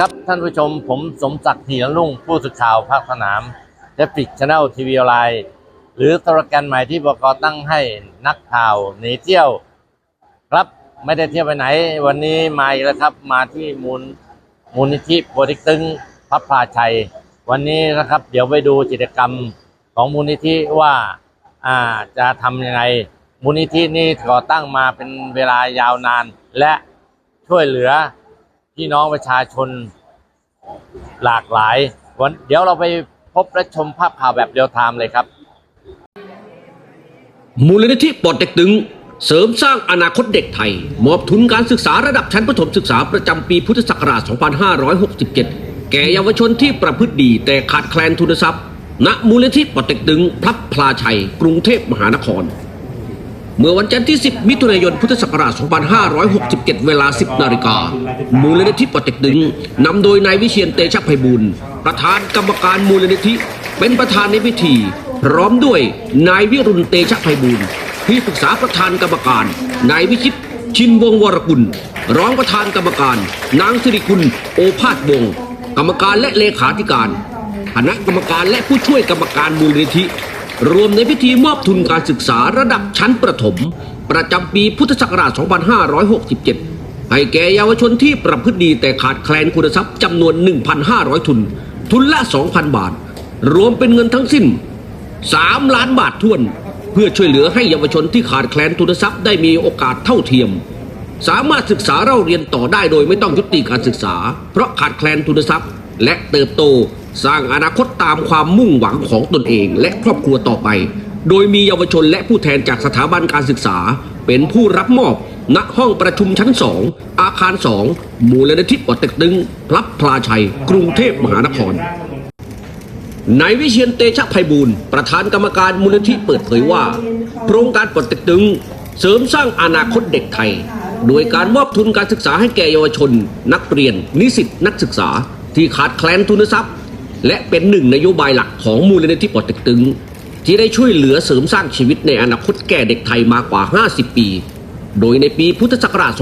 ครับท่านผู้ชมผมสมศักดิ์หีรลุ่งผู้สื่อข่าวภาคสนามเดฟิกช n แนลทีวีออนไลน์หรือตรการใหม่ที่บกตั้งให้นักข่าวหนีเที่ยว ครับไม่ได้เที่ยวไปไหน วันนี้มาอีกแล้วครับ มาที่มูลมูลนิธิโพธิตึงพับพาชัย วันนี้นะครับ เดี๋ยวไปดูกิจกรรมของมูลนิธิว่าอ่าจะทำยังไงมูลนิธินี่ก่อตั้งมาเป็นเวลายาวนานและช่วยเหลือ พี่น้องประชาชนหลากหลายวันเดี๋ยวเราไปพบและชมภาพข่าวแบบเดียวไทม์เลยครับ มูลนิธิปอดเต็กตึง เสริมสร้างอนาคตเด็กไทย มอบทุนการศึกษาระดับชั้นประถมศึกษาประจำปีพุทธศักราช 2567 แก่เยาวชนที่ประพฤติดีแต่ขาดแคลนทุนทรัพย์ ณ มูลนิธิปอดเต็กตึงพลับพลาชัย กรุงเทพมหานคร เมื่อวันจันทร์ที่ 10 มิถุนายน พุทธศักราช 2567 เวลา 10 นาฬิกา มูลนิธิปอเต็กตึงนำโดยนายวิเชียนเตชะไพบูลประธานกรรมการมูลนิธิ เป็นประธานในพิธี พร้อมด้วยนายวิรุณเตชะไพบูลที่ปรึกษาประธานกรรมการ นายวิชิต ชินวงศ์วรกุล รองประธานกรรมการ นางสิริกุลโอภาสวงศ์กรรมการและเลขาธิการคณะกรรมการและผู้ช่วยกรรมการมูลนิธิ รวมในพิธีมอบทุนการศึกษาระดับชั้นประถม ประจำปีพุทธศักราช 2567 ให้แก่เยาวชนที่ประพฤติดีแต่ขาดแคลนคุณทรัพย์จำนวน 1,500 ทุน ทุนละ 2,000 บาท รวมเป็นเงินทั้งสิ้น 3 ล้านบาททวน เพื่อช่วยเหลือให้เยาวชนที่ขาดแคลนทุนทรัพย์ได้มีโอกาสเท่าเทียม สามารถศึกษาเล่าเรียนต่อได้โดยไม่ต้องยุติการศึกษา เพราะขาดแคลนทุนทรัพย์ และเติบโตสร้างอนาคตตามความมุ่งหวังของตนเองและครอบครัวต่อไป โดยมีเยาวชนและผู้แทนจากสถาบันการศึกษา เป็นผู้รับมอบณห้องประชุมชั้นสองอาคารสองมูลนิธิปอเต็กตึงพลับพลาชัย กรุงเทพมหานครนายวิเชียนเตชะไพบูลย์ประธานกรรมการมูลนิธิเปิดเผยว่า โครงการปลดติกตึง เสริมสร้างอนาคตเด็กไทย โดยการมอบทุนการศึกษาให้แก่เยาวชน นักเรียน นิสิตนักศึกษา ที่ขาดแคลนทุนทรัพย์ และเป็นหนึ่งนโยบายหลักของมูลนิธิปลดติกตึง ที่ได้ช่วยเหลือเสริมสร้างชีวิตในอนาคตแก่เด็กไทยมากว่า 50 ปี โดยในปีพุทธศักราช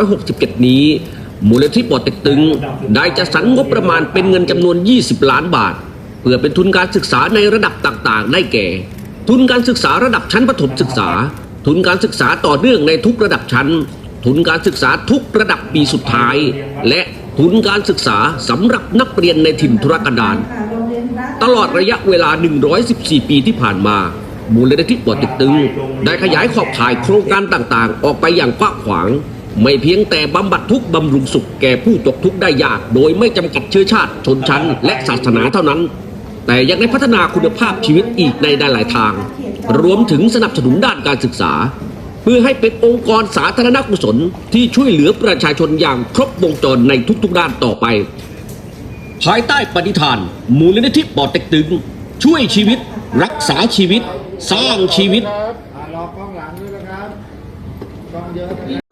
2567 นี้ มูลนิธิปอเต็กตึง ได้จัดสรรงบประมาณเป็นเงินจำนวน 20 ล้านบาท เพื่อเป็นทุนการศึกษาในระดับต่างๆ ได้แก่ ทุนการศึกษาระดับชั้นประถมศึกษา ทุนการศึกษาต่อเนื่องในทุกระดับชั้น ทุนการศึกษาทุกระดับปีสุดท้าย และ ทุนการศึกษาสำหรับนักเรียนในถิ่นทุรกันดารตลอดระยะเวลา 114 ปีที่ผ่านมามูลนิธิปอเต็กตึง ได้ขยายขอบข่ายโครงการต่างๆ ออกไปอย่างกว้างขวาง ไม่เพียงแต่บำบัดทุกข์บำรุงสุขแก่ผู้ตกทุกข์ได้ยาก โดยไม่จำกัดเชื้อชาติ ชนชั้น และศาสนาเท่านั้น แต่ยังได้พัฒนาคุณภาพชีวิตอีกในหลายทาง รวมถึงสนับสนุนด้านการศึกษา พื่อให้เป็นองค์กรสาธารณกุศลที่ช่วยเหลือประชาชนอย่างครบวงจรในทุกๆด้านต่อไป ภายใต้ปฏิฐาน มูลนิธิปอเต็กตึง ช่วยชีวิต รักษาชีวิต สร้างชีวิต รอกล้องหลังด้วยนะครับกล้องเยอะ